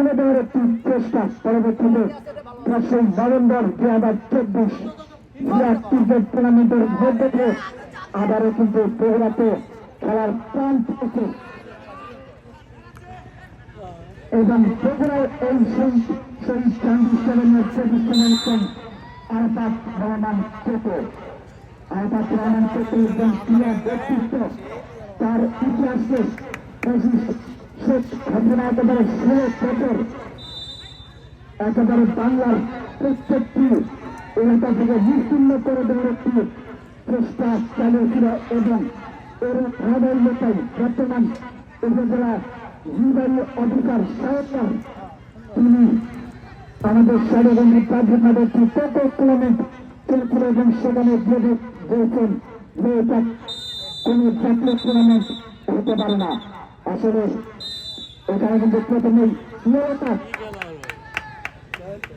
তুলে দেওয়ার একটি চেষ্টা পরবর্তীতে দশই নভেম্বর দুই হাজার চব্বিশ ক্রিকেট টুর্নামেন্টের মধ্যে আবারও কিন্তু বগুড়াতে খেলার প্রাণ পেয়েছে। এবং বগুড়ায় এই সেই সেই সেভেনের প্রতিষ্ঠানের আরফাত রহমান কোকো আরফাত রহমান কোকো একজন প্রিয় ব্যক্তিত্ব। তার ইতিহাসে পঁচিশ একেবারে বাংলার প্রত্যেকটি এলাকা থেকে বিচ্ছিন্ন করে দেওয়ার একটি চেষ্টা চালিয়েছিল এবং এর ধারাবাহিকতায় বর্তমান উপজেলা নির্বাহী অধিকার সরকার। তিনি আমাদের প্রার্থনার একটি কত টুর্নামেন্ট চলছিল এবং সেখানে গিয়ে বলছেন যে এটা কোন জাতীয় টুর্নামেন্ট হতে পারে না। আসলে এখানে কিন্তু প্রথমেই নিরতা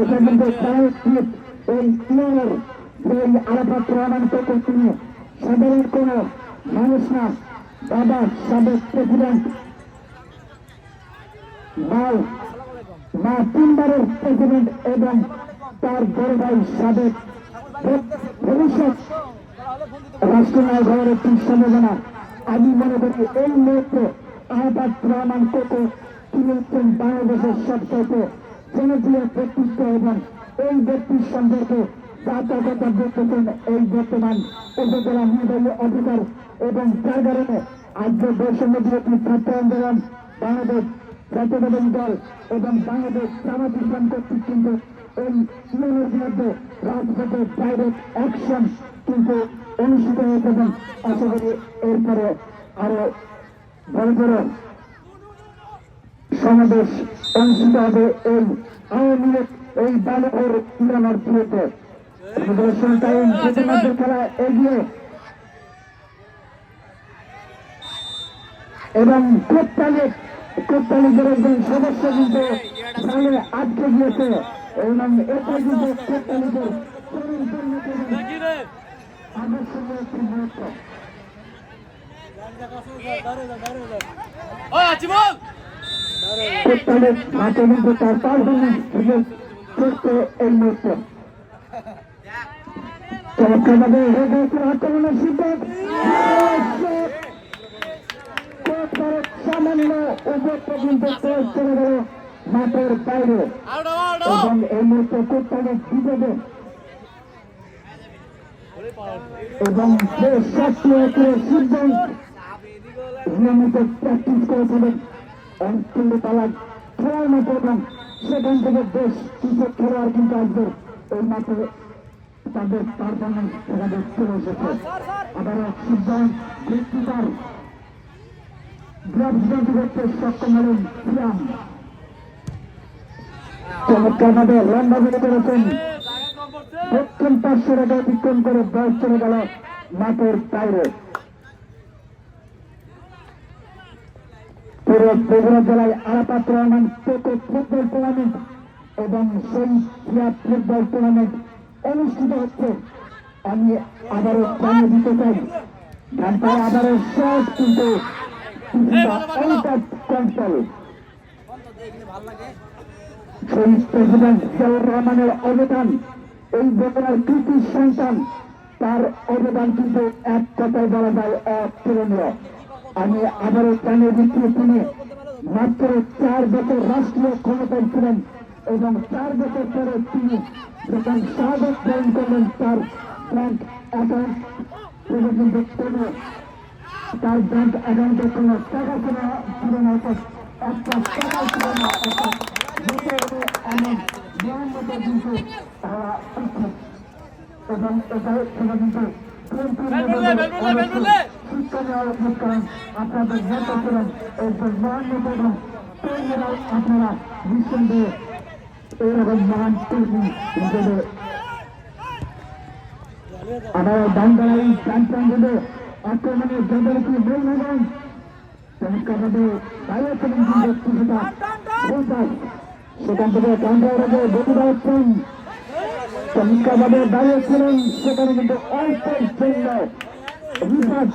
এখানে কিন্তু এই ইয়নের এই আরাফাত রহমান থেকে তিনি সাধারণ কোন মানুষ না, বাবা সাবেক প্রেসিডেন্ট। ভাই মা তিনবারের প্রেসিডেন্ট এবং তার বড় ভাই সাবেক ভবিষ্যৎ রাষ্ট্রনায়ক হওয়ার একটি সম্ভাবনা। আমি মনে করি এই মুহূর্তে আহ্বাদ রহমান কোকো তিনি হচ্ছেন বাংলাদেশের সবচেয়ে জনপ্রিয় ব্যক্তিত্ব এবং এই ব্যক্তির সম্পর্কে জাতীয় কথা বলতেছেন এই বর্তমান উপজেলা নির্বাহী অধিকার এবং যার কারণে আজকে বৈষম্য বিরোধী ছাত্র আন্দোলন বাংলাদেশ জাতীয়তাবাদী দল এবং বাংলাদেশ জামাত ইসলাম কিন্তু এই ইউনিয়নের বিরুদ্ধে রাজপথে ডাইরেক্ট অ্যাকশন কিন্তু অনুষ্ঠিত হয়েছে এবং আশা করি এরপরে আরও বড় সমাবেশ অনুষ্ঠিত হবে এই আওয়ামী লীগ এই বালকের ইরানোর প্রতিমাদের খেলা এগিয়ে। এবং কোপ্তালি কোপ্তালিদের একজন সদস্য কিন্তু আটকে গিয়েছে। এবং এটা কিন্তু আকর্ষণীয় কোপ্তালির মাঠে কিন্তু তার পারফরমেন্স সুযোগ করতে এই মুহূর্তে চমৎকারভাবে আক্রমণের সিদ্ধান্ত সামান্য উপর পর্যন্ত মাঠের বাইরে এবং এই মুহূর্তে এবং যে সক্রিয় করে সিদ্ধান্ত নিয়মিত প্র্যাকটিস করেছিলেন। কিন্তু তারা খেলার মতো এবং সেখান থেকে বেশ কিছু খেলোয়াড় কিন্তু আসবে এই মাঠে তাদের পারফরমেন্স এখানে চলে এসেছে। আবার সিদ্ধান্ত গ্রাফিকাল করতে সক্ষম হলেন লম্বা করে করেছেন। দক্ষিণ টাকা অতিক্রম করে বয়স চলে গেল মাঠের বাইরে। বগুড়া জেলায় আরাপাত রহমান পোকো ফুটবল টুর্নামেন্ট এবং সেই ক্রীড়া ফুটবল টুর্নামেন্ট অনুষ্ঠিত হচ্ছে। আমি আবারও জানিয়ে দিতে চাই। ঘন্টায় আবারও শর্ট কিন্তু কন্ট্রোল সেই প্রেসিডেন্ট জিয়াউর রহমানের অবদান এই বগুড়ার কৃতি সন্তান তার অবদান কিন্তু এক কথায় বলা যায় অতুলনীয়। আমি আবারও জানিয়ে দিচ্ছি তিনি মাত্র চার বছর রাষ্ট্রীয় ক্ষমতায় ছিলেন এবং চার বছর পরে তিনি যখন স্বাগত গ্রহণ করলেন তার ব্যাংক অ্যাকাউন্ট থেকে কিন্তু কোনো তার ব্যাংক অ্যাকাউন্টে কোনো টাকা ছিল ছিল না অর্থাৎ একটা টাকা ছিল না অর্থাৎ যেতে হবে এমন নিয়ম মতো কিন্তু তারা উচিত এবং এটা সেটা কিন্তু শিক্ষা নেওয়ার উচিত কারণ আপনাদের নেতা ছিলেন একজন মহান নেতা এবং কর্মীরাও আপনারা নিঃসন্দেহে এইরকম মহান কর্মী হিসেবে আবার বাংলায় চ্যাম্পিয়ন হিসেবে আক্রমণের জগলকে মূল হবেন চমৎকারভাবে বাইরে ছিলেন কিন্তু কিছুটা পৌঁছায় সেখান থেকে কান্দাওয়ারে বগুড়া হচ্ছেন চমৎকারভাবে দাঁড়িয়ে ছিলেন সেখানে কিন্তু অল্পের জন্য research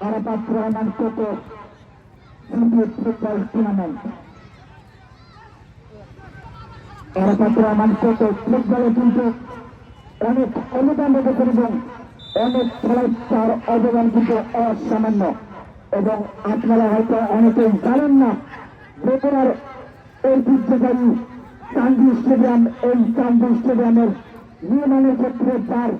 Arafat Rahman football tournament Arafat Rahman ফুটবলে কিন্তু অনেক রেখেছেন এবং অনেক খেলায় তার অবদান কিন্তু অসামান্য। এবং আপনারা হয়তো অনেকেই জানেন না বগুড়ার ঐতিহ্যবাহী চান্দি স্টেডিয়াম, এই চান্দি স্টেডিয়ামের নির্মাণের ক্ষেত্রে তার